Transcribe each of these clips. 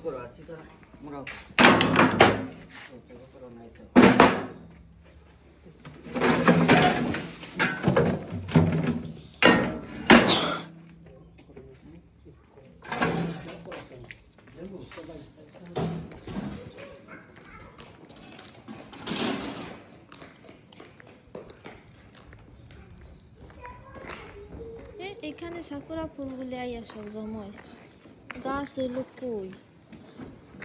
তো মোরাও করো নাই তো এ, এখানে সাকুরা ফুলগুলি আইয়া সব জমা হয়েছে গাছ হইল কই?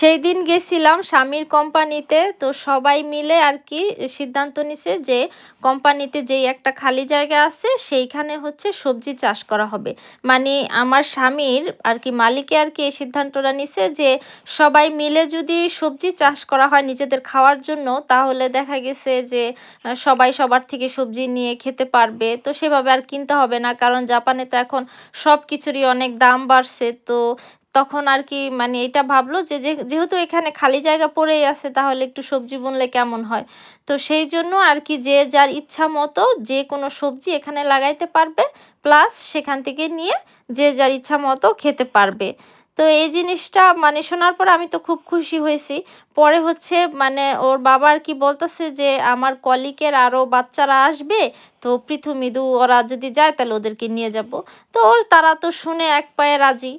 সেই দিন গেছিলাম স্বামীর কোম্পানিতে, তো সবাই মিলে আর কি সিদ্ধান্ত নিছে যে কোম্পানিতে যেই একটা খালি জায়গা আছে, সেইখানে হচ্ছে সবজি চাষ করা হবে। মানে আমার স্বামীর আর কি মালিকে আর কি এই সিদ্ধান্তটা নিছে যে সবাই মিলে যদি সবজি চাষ করা হয় নিজেদের খাওয়ার জন্য, তাহলে দেখা গেছে যে সবাই সবার থেকে সবজি নিয়ে খেতে পারবে। তো সেভাবে আর কিনতে হবে না, কারণ জাপানে তো এখন সব কিছুরই অনেক দাম বাড়ছে। তো তখন আর কি মানে এটা ভাবলো যে যেহেতু এখানে খালি জায়গা পড়েই আছে, তাহলে একটু সবজি বুনলে কেমন হয়? তো সেই জন্য আর কি যে যার ইচ্ছা মতো যে কোনো সবজি এখানে লাগাইতে পারবে প্লাস সেখান থেকে নিয়ে যে যার ইচ্ছা মতো খেতে পারবে। তো এই জিনিসটা মানে শোনার পর আমি তো খুব খুশি হয়েছি। পরে হচ্ছে মানে ওর বাবা আর কি বলতেছে যে, আমার কলিকের আরও বাচ্চারা আসবে, তো পৃথু মৃদু, ওরা যদি যায় তাহলে ওদেরকে নিয়ে যাব। তো তারা তো শুনে এক পায়ে রাজি।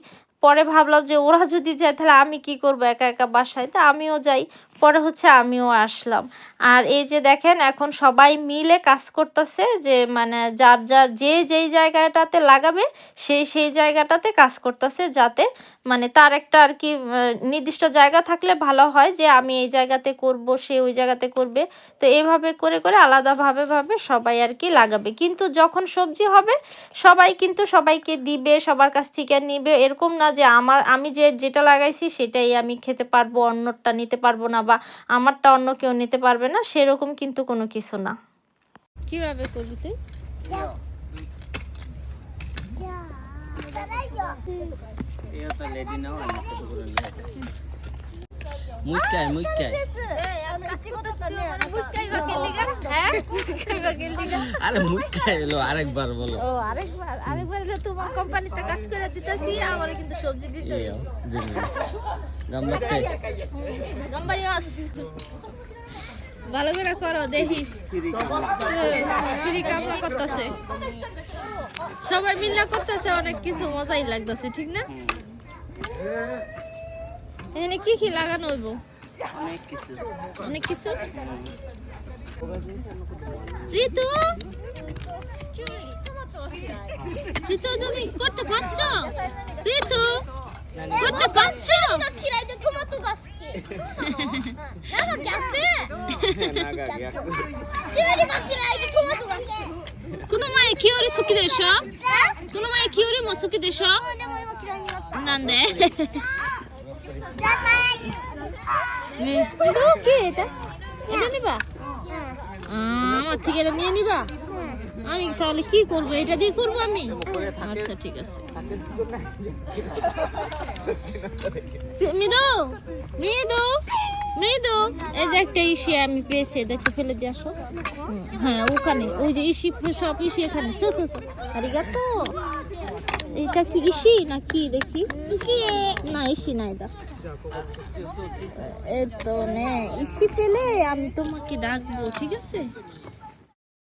পরে ভাবলাম যে ওরা যদি যায়, তাহলে আমি কি করব একা একা বাসায়? তা আমিও যাই। পরে হচ্ছে আমিও আসলাম। আর এই যে দেখেন, এখন সবাই মিলে কাজ করতেছে যে মানে যার যার যে যেই জায়গাটাতে লাগাবে সেই সেই জায়গাটাতে কাজ করতেছে যাতে মানে তার একটা আর কি নির্দিষ্ট জায়গা থাকলে ভালো হয় যে, আমি এই জায়গাতে করব, সে ওই জায়গাতে করবে। তো এইভাবে করে করে আলাদাভাবে, ভাবে সবাই আর কি লাগাবে। কিন্তু যখন সবজি হবে, সবাই কিন্তু সবাইকে দিবে, সবার কাছ থেকে নিবে। এরকম না যে, আমার, আমি যে যেটা লাগাইছি সেটাই আমি খেতে পারব, অন্যটা নিতে পারব না বা আমারটা অন্য কেউ নিতে পারবে না সেরকম কিন্তু কোনো কিছু না। কীভাবে করবি তুই? মুখ 따 আরে এলো আরেকবার বলো। ও আরেকবার আরেকবার হলো তোমার কোম্পানিতে কাজ করে দিতেছি আমারে কিন্তু সবজি দিতে ভালো করে করো দেখি। ফ্রি কামলা করতেছে। সবাই মিলে করতেছে অনেক কিছু মজাই লাগতেছে ঠিক না? এখানে কি কি লাগানো হইব? অনেক কিছু। অনেক কিছু? ঋতু ঋতু তুমি করতে পারছো ঋতু করতে পারছো টমেটো গাছ কি なんか逆キュウリが嫌いでトマトが好き。この前キュウリ好きでしょ？この前キュウリも好きでしょ？なった。なんで？ね、ロケだ。আমার থেকে এটা নিয়ে নিবা? আমি তাহলে কি করব? এটা দিয়ে করব আমি? আচ্ছা ঠিক আছে। মৃদু মৃদু মৃদু। এই যে একটা ইসি আমি পেয়েছি দেখতে ফেলে দিয়ে আসো। হ্যাঁ ওখানে। ওই যে ইসি, সব ইসি এখানে। সো সো সো আরিগাতো। এটা কি ইসি না কি দেখি. না ইসি না এটা। এতো তো নে ইসি পেলে আমি তোমাকে ডাকবো ঠিক আছে?